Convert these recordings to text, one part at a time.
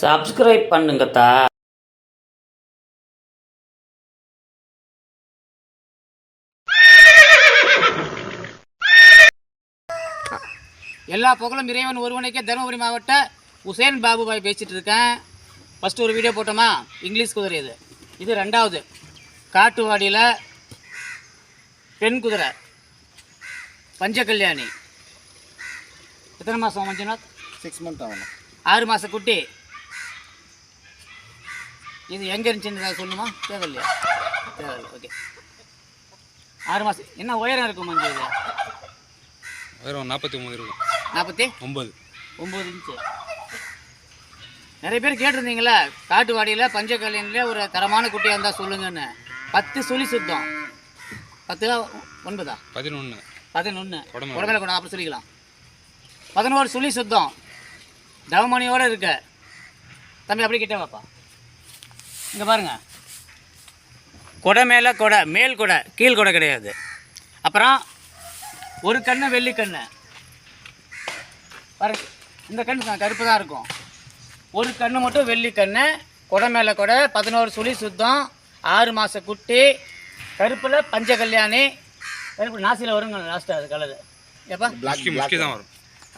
Subscribe பண்ணுங்கத்தா. எல்லா புகழும் இறைவன் ஒருவனுக்கே தருமபுரி மாவட்ட உசேன் பாபுபாய் பேசிட்டு இருக்கேன். ஃபஸ்ட்டு ஒரு வீடியோ போட்டோமா? இங்கிலீஷ் குதிரை இது. இது ரெண்டாவது. காட்டுவாடியில் பெண் குதிரை. பஞ்சகல்யாணி. எத்தனை மாதம் மஞ்சுநாத் சிக்ஸ் மந்த் ஆகணும் ஆறு மாத குட்டி. இது எங்கே இருந்துச்சுன்னு ஏதாவது சொல்லணுமா தேவையில்லையா? தேவையில்லை ஓகே ஆறு மாதம் என்ன உயரம் இருக்கும் மஞ்சு இது? வெறும் நாற்பத்தி ஒம்பது இருக்கும். நாற்பத்தி ஒம்பது ஒம்பது இன்ச்சு. நிறைய பேர் கேட்டிருந்தீங்களே காட்டுவாடியில் பஞ்சகல்யாணில் ஒரு தரமான குட்டியாக இருந்தால் சொல்லுங்கன்னு. பத்து சுழி சுத்தம். பத்து ஒன்பதா? பதினொன்று பதினொன்று உடம்பு. உடம்புல கூட அப்புறம் சொல்லிக்கலாம். பதினோரு சுழி சுத்தம். தவமணியோடு இருக்க. தம்பி அப்படி கிட்டே வாப்பா. இங்கே பாருங்க. கொடை மேலே கொடை மேல் கொடை கீழ் கொடை கிடையாது. அப்புறம் ஒரு கண்ணு வெள்ளி கண்ணு. பாருங்க இந்த கண்ணு கருப்பு தான் இருக்கும். ஒரு கண்ணு மட்டும் வெள்ளி கண்ணு கொடை மேலே கொடை பதினோரு சுழி சுத்தம் ஆறு மாத குட்டி கருப்பில் பஞ்ச கல்யாணி கருப்பு நாசியில் வருங்க லாஸ்ட்டாக அது கலரு. ஏப்பா? தான் வரும்.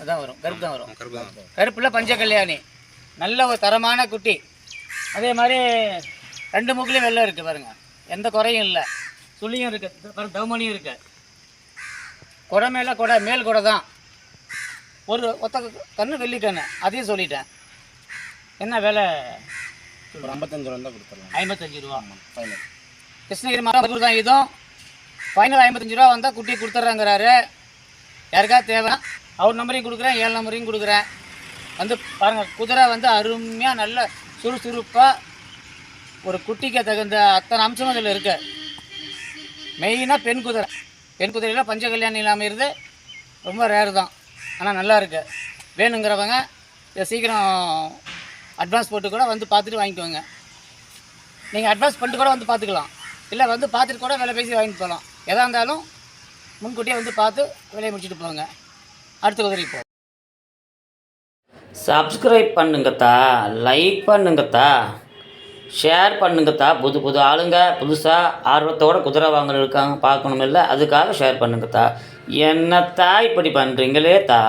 அதான் வரும் கருப்பு தான் வரும். கருப்பு தான் வரும். கருப்பில் பஞ்ச கல்யாணி நல்ல ஒரு தரமான குட்டி. அதே மாதிரி ரெண்டு மூக்குலையும் வெள்ளம் இருக்குது பாருங்க. எந்த குறையும் இல்லை. சுழியும் இருக்குது பாருங்க தவமணியும் இருக்கு. கொடை மேலே கொடை மேல் கொடை தான். ஒரு ஒத்த கண்ணு வெள்ளி கண்ணு அதையும் சொல்லிட்டேன். என்ன விலை? ஒரு ஐம்பத்தஞ்சு ரூபா தான் கொடுத்துடலாம். ஐம்பத்தஞ்சு ரூபா. ஃபைனல் கிருஷ்ணகிரி மாவட்டம் தான் இதுவும் ஃபைனல் ஐம்பத்தஞ்சு ரூபா வந்தால் குட்டி கொடுத்துட்றாங்கிறாரு. யாருக்காவது தேவை? அவர் நம்பரையும் கொடுக்குறேன் ஏழு நம்பரையும் கொடுக்குறேன். வந்து பாருங்கள் குதிரை வந்து அருமையாக நல்ல சுறுசுறுப்பாக ஒரு குட்டிக்கு தகுந்த அத்தனை அம்சமும் இதில் இருக்கு. மெயினாக பெண் குதிரை. பெண் குதிரையில் பஞ்ச கல்யாணம் இல்லாமல் இருந்து ரொம்ப ரேர் தான். ஆனால் நல்லா இருக்குது வேணுங்கிறவங்க இதை சீக்கிரம் அட்வான்ஸ் போட்டு கூட வந்து பார்த்துட்டு வாங்கிக்கோங்க. நீங்கள் அட்வான்ஸ் பண்ணிட்டு கூட வந்து பார்த்துக்கலாம். இல்லை வந்து பார்த்துட்டு கூட விலை பேசி வாங்கிட்டு போகலாம் எதாக இருந்தாலும் முன்கூட்டியே வந்து பார்த்து விலையை முடிச்சுட்டு போங்க. அடுத்த குதிரைக்கு போ சப்ஸ்கிரைப் பண்ணுங்கத்தா லைக் பண்ணுங்கத்தா ஷேர் பண்ணுங்கத்தா. புது புது ஆளுங்க புதுசாக ஆர்வத்தோட குதிரை வாங்குற இருக்காங்க பார்க்கணும் இல்லை அதுக்காக ஷேர் பண்ணுங்கத்தா. என்னத்தா இப்படி பண்ணுறீங்களே தா